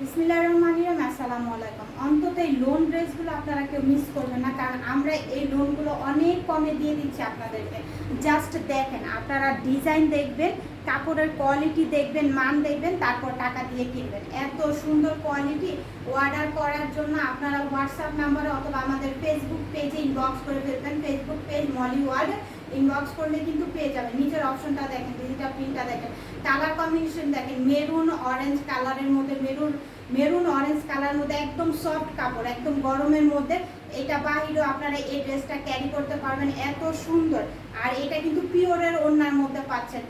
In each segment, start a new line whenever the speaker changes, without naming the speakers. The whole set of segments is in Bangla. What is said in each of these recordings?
বিসমিল্লাহ রহমান রহিম, আসসালামু আলাইকুম। অন্তত এই লোন ড্রেসগুলো আপনারা কেউ মিস করবেন না, কারণ আমরা এই লোনগুলো অনেক কমে দিয়ে দিচ্ছি আপনাদেরকে। জাস্ট দেখেন, আপনারা ডিজাইন দেখবেন, কাপড়ের কোয়ালিটি দেখবেন, মান দেখবেন, তারপর টাকা দিয়ে কিনবেন। এত সুন্দর কোয়ালিটি অর্ডার করার জন্য আপনারা হোয়াটসঅ্যাপ নাম্বারে অথবা আমাদের ফেসবুক পেজে ইনবক্স করে ফেলবেন। Facebook page Molly world inbox করলে কিন্তু পেয়ে যাবেন। নিচের অপশনটা দেখেন ডিজিটাল প্রিন্টটা দেখেন। কালার কম্বিনেশন দেখেন মেরুন অরেঞ্জ কালারের মধ্যে মেরুন মেরুন অরেঞ্জ কালার মধ্যে একদম সফট কাপড়, একদম গরমের মধ্যে। এটা বাহিরেও আপনারা এই ড্রেসটা ক্যারি করতে পারবেন, এত সুন্দর। আর এটা কিন্তু পিওরের ওড়নার মধ্যে পাচ্ছেন।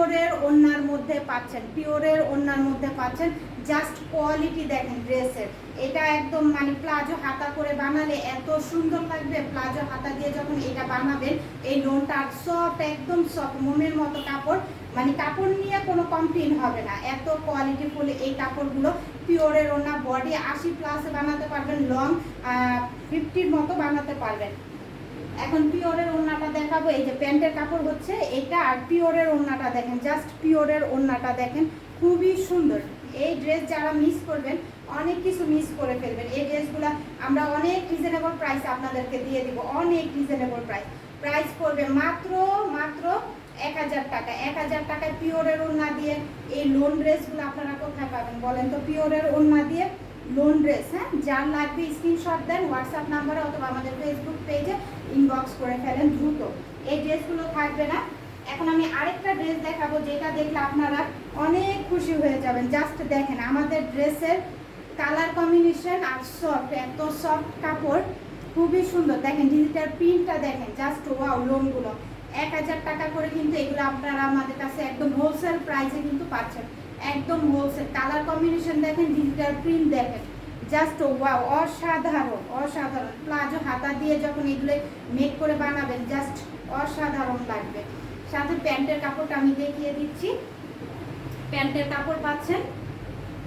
পিওরের ওড়নার মধ্যে পাচ্ছেন, পিওরের ওড়নার মধ্যে পাচ্ছেন জাস্ট কোয়ালিটি দেখেন ড্রেসের। এটা একদম মানে প্লাজো হাতা করে বানালে এত সুন্দর লাগবে, প্লাজো হাতা দিয়ে যখন এটা বানাবেন, এই লোনটা সফট একদম সফট মোমের মতো কাপড় মানে কাপড় নিয়ে কোনো কমপ্লেন হবে না। এত কোয়ালিটি ফুল এই কাপড়গুলো, পিওরের ওনা বডি আশি প্লাসে বানাতে পারবেন লং ফিফটির মতো বানাতে পারবেন। এখন পিওরের ওড়নাটা দেখাবো, এই যে প্যান্টের কাপড় হচ্ছে এটা আর পিওরের ওড়নাটা দেখেন জাস্ট পিওরের ওড়নাটা দেখেন, খুবই সুন্দর। এই ড্রেস যারা মিস করবেন, অনেক কিছু মিস করে ফেলবেন। এই ড্রেসগুলো আমরা অনেক রিজনেবল প্রাইস আপনাদেরকে দিয়ে দিব, অনেক রিজনেবল প্রাইস প্রাইস পড়বে মাত্র মাত্র এক হাজার টাকা। এক হাজার টাকায় পিওরের ওড়না দিয়ে এই লোন ড্রেসগুলো আপনারা কোথায় পাবেন বলেন তো? পিওরের ওড়না দিয়ে লোন ড্রেস হ্যাঁ? যার লাগবে স্ক্রিনশট দেন হোয়াটসঅ্যাপ নাম্বারে অথবা আমাদের ফেসবুক পেজে ইনবক্স করে ফেলেন দ্রুত। এই ড্রেসগুলো থাকবে না। এখন আমি আরেকটা ড্রেস দেখাবো, যেটা দেখলে আপনারা অনেক খুশি হয়ে যাবেন। জাস্ট দেখেন, আমাদের ড্রেসের কালার কম্বিনেশন আর সফট এত সফট কাপড়, খুবই সুন্দর। দেখেন ডিজিটাল প্রিন্টটা দেখেন জাস্ট ওয়াও লোনগুলো এক হাজার টাকা করে কিন্তু এগুলো আপনারা আমাদের কাছে একদম হোলসেল প্রাইসে কিন্তু পাচ্ছেন। একদম হোলসেল কালার কম্বিনেশন দেখেন ডিজিটাল প্রিন্ট দেখেন। জাস্ট ওয়াও অসাধারণ অসাধারণ। প্লাজো হাতা দিয়ে যখন এগুলো মেক করে বানাবেন জাস্ট অসাধারণ লাগবে। সাথে প্যান্টের কাপড়টা আমি দেখিয়ে দিচ্ছি। প্যান্টের কাপড় পাচ্ছেন,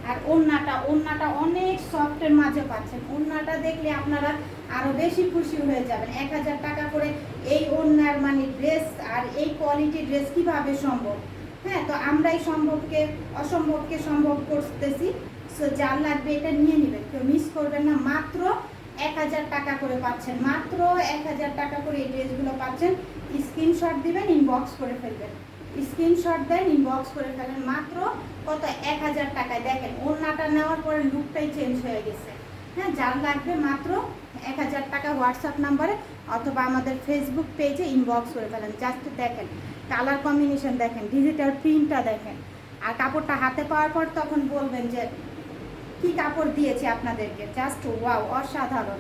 আর ওড়নাটা ওড়নাটা অনেক সফটের মাঝে পাচ্ছেন। ওড়নাটা দেখলে আপনারা আরও বেশি খুশি হয়ে যাবেন। এক হাজার টাকা করে এই ওড়নার মানে ড্রেস আর এই কোয়ালিটি ড্রেস কীভাবে সম্ভব? হ্যাঁ তো আমরাই সম্ভবকে, অসম্ভবকে সম্ভব করতেছি। সো যার লাগবে এটা নিয়ে নেবেন কেউ মিস করবেন না। মাত্র এক হাজার টাকা করে পাচ্ছেন। মাত্র এক হাজার টাকা করে এই ড্রেসগুলো পাচ্ছেন। স্ক্রিনশট দিবেন ইনবক্স করে ফেলবেন। স্ক্রিনশট দেন ইনবক্স করে ফেলেন। মাত্র কত? এক হাজার টাকায়। দেখেন, ওড়নাটা নেওয়ার পরে লুকটাই চেঞ্জ হয়ে গেছে। হ্যাঁ যার লাগবে মাত্র এক হাজার টাকা হোয়াটসঅ্যাপ নাম্বারে অথবা আমাদের ফেসবুক পেজে ইনবক্স করে ফেলেন। জাস্ট দেখেন কালার কম্বিনেশন দেখেন ডিজিটাল প্রিন্টটা দেখেন। আর কাপড়টা হাতে পাওয়ার পর তখন বলবেন যে, কি কাপড় দিয়েছে আপনাদেরকে? জাস্ট ওয়াও অসাধারণ।